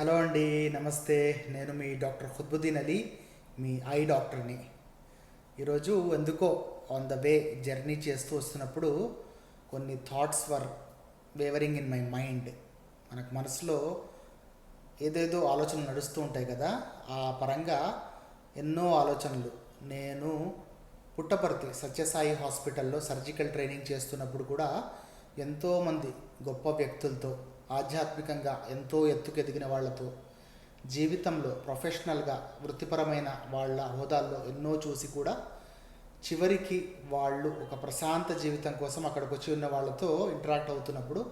Hello అండి నమస్తే. నేను మీ డాక్టర్ ఖుద్బుద్దీన్ అలీ మీ ఐ డాక్టర్ని. ఈరోజు ఎందుకో ఆన్ ద వే జర్నీ చేస్తూ వస్తున్నప్పుడు కొన్ని thoughts were wavering in my mind మనకు మనసులో ఏదేదో ఆలోచనలు నడుస్తూ ఉంటాయి కదా ఆ పరంగా ఎన్నో ఆలోచనలు. నేను పుట్టపర్తి సత్యసాయి హాస్పిటల్లో సర్జికల్ ట్రైనింగ్ చేస్తున్నప్పుడు కూడా ఎంతోమంది గొప్ప వ్యక్తులతో ఆధ్యాత్మికంగా ఎంతో ఎత్తుకెదిగిన వాళ్ళతో జీవితంలో ప్రొఫెషనల్గా వృత్తిపరమైన వాళ్ళ హోదాల్లో ఎన్నో చూసి కూడా చివరికి వాళ్ళు ఒక ప్రశాంత జీవితం కోసం అక్కడికి వచ్చి ఉన్న వాళ్ళతో ఇంటరాక్ట్ అవుతున్నప్పుడు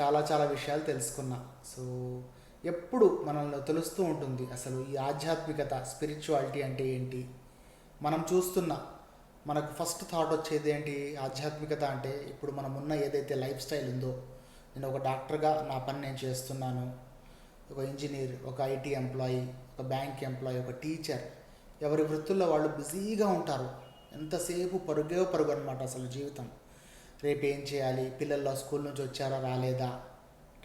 చాలా చాలా విషయాలు తెలుసుకున్నా. సో ఎప్పుడు మనల్ని తెలుస్తూ ఉంటుంది అసలు ఈ ఆధ్యాత్మికత స్పిరిచువాలిటీ అంటే ఏంటి? మనం చూస్తున్న మనకు ఫస్ట్ థాట్ వచ్చేది ఏంటి? ఆధ్యాత్మికత అంటే ఇప్పుడు మనం ఉన్న ఏదైతే లైఫ్ స్టైల్ ఉందో నేను ఒక డాక్టర్గా నా పని నేను చేస్తున్నాను. ఒక ఇంజనీర్ ఒక ఐటీ ఎంప్లాయీ ఒక బ్యాంక్ ఎంప్లాయీ ఒక టీచర్. ఎవరి వృత్తుల్లో వాళ్ళు బిజీగా ఉంటారు. ఎంతసేపు పరుగే పరుగు అనమాట అసలు జీవితం. రేపు ఏం చేయాలి? పిల్లల్లో స్కూల్ నుంచి వచ్చారా? రాలేదా?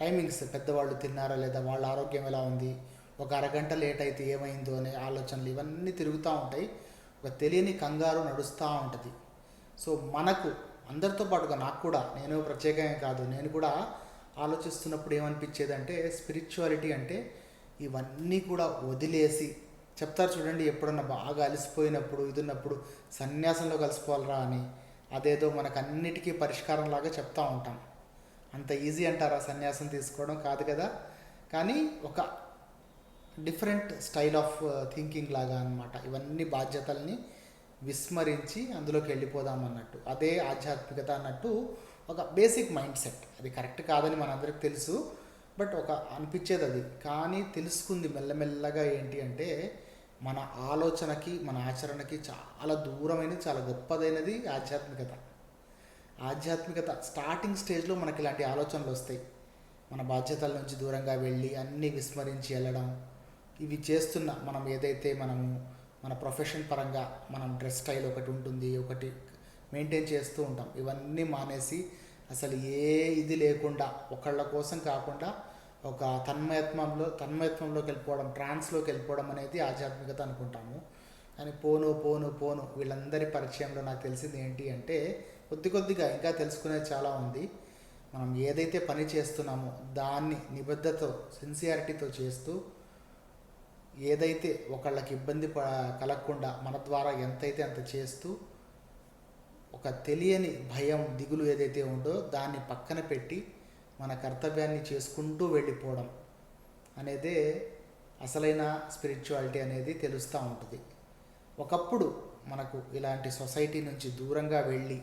టైమింగ్స్ పెద్దవాళ్ళు తిన్నారా లేదా? వాళ్ళ ఆరోగ్యం ఎలా ఉంది? ఒక అరగంట లేట్ అయితే ఏమైందో అనే ఆలోచనలు ఇవన్నీ తిరుగుతూ ఉంటాయి. ఒక తెలియని కంగారు నడుస్తూ ఉంటుంది. సో మనకు అందరితో పాటుగా నాకు కూడా నేను ప్రత్యేకమే కాదు నేను కూడా ఆలోచిస్తున్నప్పుడు ఏమనిపించేది అంటే స్పిరిచువాలిటీ అంటే ఇవన్నీ కూడా వదిలేసి చెప్తారు చూడండి ఎప్పుడన్నా బాగా అలసిపోయినప్పుడు ఇది ఉన్నప్పుడు సన్యాసంలో కలిసిపోవాలరా అని అదేదో మనకు అన్నిటికీ పరిష్కారం లాగా చెప్తూ ఉంటాం. అంత ఈజీ అంటారా సన్యాసం తీసుకోవడం? కాదు కదా. కానీ ఒక డిఫరెంట్ స్టైల్ ఆఫ్ థింకింగ్ లాగా అనమాట ఇవన్నీ బాధ్యతల్ని విస్మరించి అందులోకి వెళ్ళిపోదాం అన్నట్టు. అదే ఆధ్యాత్మికత అన్నట్టు ఒక బేసిక్ మైండ్ సెట్ అది కరెక్ట్ కాదని మనందరికి తెలుసు బట్ ఒక అనిపించేది అది. కానీ తెలుసుకుంది మెల్లమెల్లగా ఏంటి అంటే మన ఆలోచనకి మన ఆచరణకి చాలా దూరమైనది చాలా గొప్పదైనది ఆధ్యాత్మికత. ఆధ్యాత్మికత స్టార్టింగ్ స్టేజ్లో మనకి ఇలాంటి ఆలోచనలు వస్తాయి. మన బాధ్యతల నుంచి దూరంగా వెళ్ళి అన్నీ విస్మరించి వెళ్ళడం ఇవి చేస్తున్న మనం ఏదైతే మనము మన ప్రొఫెషన్ పరంగా మనం డ్రెస్ స్టైల్ ఒకటి ఉంటుంది ఒకటి మెయింటైన్ చేస్తూ ఉంటాం. ఇవన్నీ మానేసి అసలు ఏ ఇది లేకుండా ఒకళ్ళ కోసం కాకుండా ఒక తన్మయత్వంలో తన్మయత్వంలోకి వెళ్ళిపోవడం ట్రాన్స్లోకి వెళ్ళిపోవడం అనేది ఆధ్యాత్మికత అనుకుంటాము. కానీ పోను పోను పోను వీళ్ళందరి పరిచయంలో నాకు తెలిసింది ఏంటి అంటే కొద్ది కొద్దిగా ఇంకా తెలుసుకునేది చాలా ఉంది. మనం ఏదైతే పని చేస్తున్నామో దాన్ని నిబద్ధతో సిన్సియారిటీతో చేస్తూ ఏదైతే ఒకళ్ళకి ఇబ్బంది ప కలగకుండా మన ద్వారా ఎంతైతే అంత చేస్తూ ఒక తెలియని భయం దిగులు ఏదైతే ఉందో దాన్ని పక్కన పెట్టి మన కర్తవ్యాన్ని చేసుకుంటూ వెళ్ళిపోవడం అనేదే అసలైన స్పిరిచువాలిటీ అనేది తెలుస్తూ ఉంటుంది. ఒకప్పుడు మనకు ఇలాంటి సొసైటీ నుంచి దూరంగా వెళ్ళి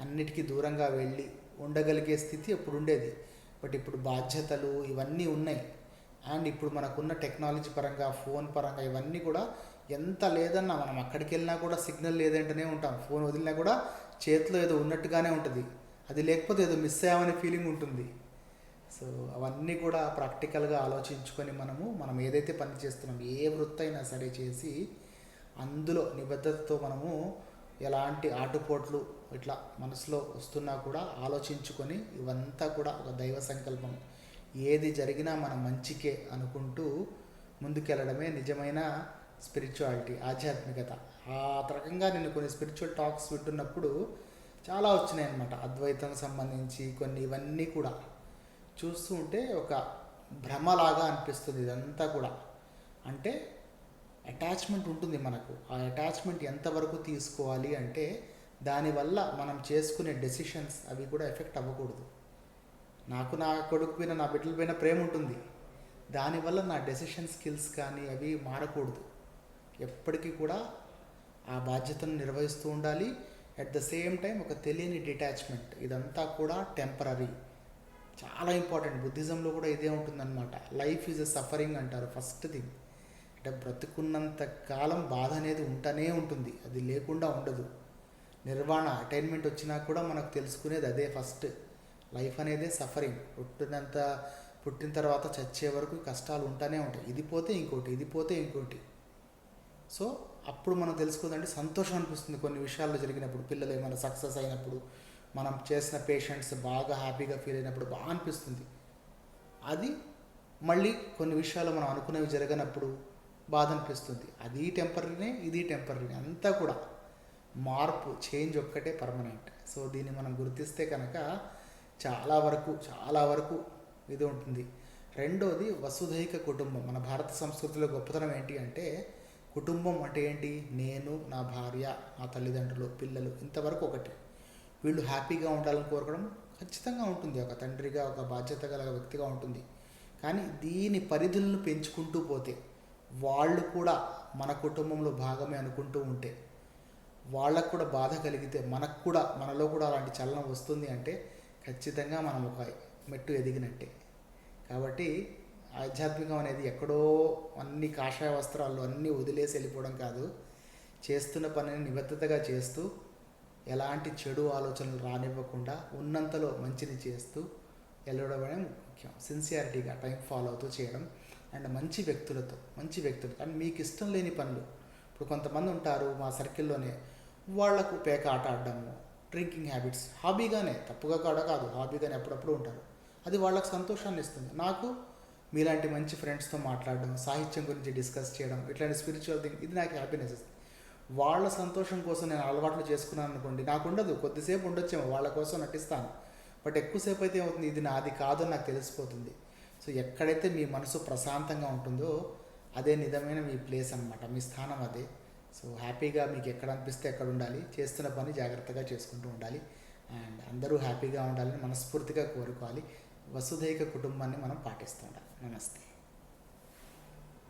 అన్నిటికీ దూరంగా వెళ్ళి ఉండగలిగే స్థితి ఇప్పుడు ఉండేది. బట్ ఇప్పుడు బాధ్యతలు ఇవన్నీ ఉన్నాయి. అండ్ ఇప్పుడు మనకున్న టెక్నాలజీ పరంగా ఫోన్ పరంగా ఇవన్నీ కూడా ఎంత లేదన్నా మనం అక్కడికి వెళ్ళినా కూడా సిగ్నల్ లేదంటేనే ఉంటాం. ఫోన్ వదిలినా కూడా చేతిలో ఏదో ఉన్నట్టుగానే ఉంటుంది. అది లేకపోతే ఏదో మిస్ అయ్యామనే ఫీలింగ్ ఉంటుంది. సో అవన్నీ కూడా ప్రాక్టికల్గా ఆలోచించుకొని మనము మనం ఏదైతే పని చేస్తున్నాం ఏ వృత్తి అయినా సరే చేసి అందులో నిబద్ధతతో మనము ఎలాంటి ఆటుపోట్లు ఇట్లా మనసులో వస్తున్నా కూడా ఆలోచించుకొని ఇవంతా కూడా ఒక దైవ సంకల్పం. ఏది జరిగినా మన మంచికే అనుకుంటూ ముందుకెళ్ళడమే నిజమైన స్పిరిచువాలిటీ ఆధ్యాత్మికత. ఆ రకంగా నేను కొన్ని స్పిరిచువల్ టాక్స్ వింటున్నప్పుడు చాలా వచ్చినాయి అనమాట అద్వైతం సంబంధించి కొన్ని ఇవన్నీ కూడా. చూస్తూ ఉంటే ఒక భ్రమలాగా అనిపిస్తుంది ఇదంతా కూడా. అంటే అటాచ్మెంట్ ఉంటుంది మనకు. ఆ అటాచ్మెంట్ ఎంతవరకు తీసుకోవాలి అంటే దానివల్ల మనం చేసుకునే డెసిషన్స్ అవి కూడా ఎఫెక్ట్ అవ్వకూడదు. నాకు నా కొడుకు పైన నా బిడ్డల పైన ప్రేమ ఉంటుంది. దానివల్ల నా డెసిషన్ స్కిల్స్ కానీ అవి మారకూడదు. ఎప్పటికీ కూడా ఆ బాధ్యతను నిర్వహిస్తూ ఉండాలి. అట్ ద సేమ్ టైం ఒక తెలియని డిటాచ్మెంట్ ఇదంతా కూడా టెంపరీ చాలా ఇంపార్టెంట్ బుద్ధిజంలో కూడా ఇదే ఉంటుందన్నమాట. లైఫ్ ఈజ్ ఎ సఫరింగ్ అంటారు ఫస్ట్ థింగ్ అంటే బ్రతుకున్నంత కాలం బాధ అనేది ఉంటూనే ఉంటుంది. అది లేకుండా ఉండదు. నిర్వాణ అటైన్మెంట్ వచ్చినా కూడా మనకు తెలుసుకునేది అదే ఫస్ట్ లైఫ్ అనేది సఫరింగ్. పుట్టినంత పుట్టిన తర్వాత చచ్చే వరకు కష్టాలు ఉంటూనే ఉంటాయి. ఇది పోతే ఇంకోటి ఇది పోతే ఇంకోటి. సో అప్పుడు మనం తెలుసుకుందంటే సంతోషం అనిపిస్తుంది కొన్ని విషయాల్లో జరిగినప్పుడు. పిల్లలు ఏమైనా సక్సెస్ అయినప్పుడు మనం చేసిన పేషెంట్స్ బాగా హ్యాపీగా ఫీల్ అయినప్పుడు బాగా అనిపిస్తుంది. అది మళ్ళీ కొన్ని విషయాలు మనం అనుకునేవి జరగనప్పుడు బాధ అనిపిస్తుంది. అది టెంపరీనే ఇది టెంపరీనే అంతా కూడా మార్పు చేంజ్ ఒక్కటే పర్మనెంట్. సో దీన్ని మనం గుర్తిస్తే కనుక చాలా వరకు చాలా వరకు ఇది ఉంటుంది. రెండోది వసుధైక కుటుంబం. మన భారత సంస్కృతిలో గొప్పతనం ఏంటి అంటే కుటుంబం అంటే ఏంటి? నేను నా భార్య నా తల్లిదండ్రులు పిల్లలు ఇంతవరకు ఒకటి. వీళ్ళు హ్యాపీగా ఉండాలని కోరడం ఖచ్చితంగా ఉంటుంది. ఒక తండ్రిగా ఒక బాధ్యత గల వ్యక్తిగా ఉంటుంది. కానీ దీని పరిధులను పెంచుకుంటూ పోతే వాళ్ళు కూడా మన కుటుంబంలో భాగమే అనుకుంటూ ఉంటే వాళ్ళకు కూడా బాధ కలిగితే మనకు కూడా మనలో కూడా అలాంటి చలనం వస్తుంది అంటే ఖచ్చితంగా మనం ఒక మెట్టు ఎదిగినట్టే. కాబట్టి ఆధ్యాత్మికం అనేది ఎక్కడో అన్ని కాషాయ వస్త్రాల్లో అన్నీ వదిలేసి వెళ్ళిపోవడం కాదు. చేస్తున్న పనిని నిబద్ధతగా చేస్తూ ఎలాంటి చెడు ఆలోచనలు రానివ్వకుండా ఉన్నంతలో మంచిని చేస్తూ వెళ్ళడం ముఖ్యం. సిన్సియారిటీగా టైం ఫాలో అవుతూ చేయడం అండ్ మంచి వ్యక్తులతో మంచి వ్యక్తులు. కానీ మీకు ఇష్టం లేని పనులు. ఇప్పుడు కొంతమంది ఉంటారు మా సర్కిల్లోనే వాళ్ళకు పేక ఆట ఆడడము డ్రింకింగ్ హ్యాబిట్స్. హాబీగానే తప్పుగా కాడ కాదు హాబీగానే అప్పుడప్పుడు ఉంటారు. అది వాళ్ళకి సంతోషాన్ని ఇస్తుంది. నాకు మీలాంటి మంచి ఫ్రెండ్స్తో మాట్లాడడం సాహిత్యం గురించి డిస్కస్ చేయడం ఇట్లాంటి స్పిరిచువల్ థింగ్ ఇది నాకు హ్యాపీనెస్ ఇస్తుంది. వాళ్ళ సంతోషం కోసం నేను అలవాట్లు చేసుకున్నాను అనుకోండి నాకు ఉండదు. కొద్దిసేపు ఉండొచ్చేమో వాళ్ళ కోసం నటిస్తాను. బట్ ఎక్కువసేపు అయితే ఏమవుతుంది? ఇది నాది కాదని నాకు తెలిసిపోతుంది. సో ఎక్కడైతే మీ మనసు ప్రశాంతంగా ఉంటుందో అదే నిజమైన మీ ప్లేస్ అన్నమాట. మీ స్థానం అదే. సో హ్యాపీగా మీకు ఎక్కడ అనిపిస్తే ఎక్కడ ఉండాలి. చేస్తున్న పని జాగ్రత్తగా చేసుకుంటూ ఉండాలి. అండ్ అందరూ హ్యాపీగా ఉండాలని మనస్ఫూర్తిగా కోరుకోవాలి. వసుధైక కుటుంబాన్ని మనం పాటిస్తూ. ఉండాలి నమస్తే.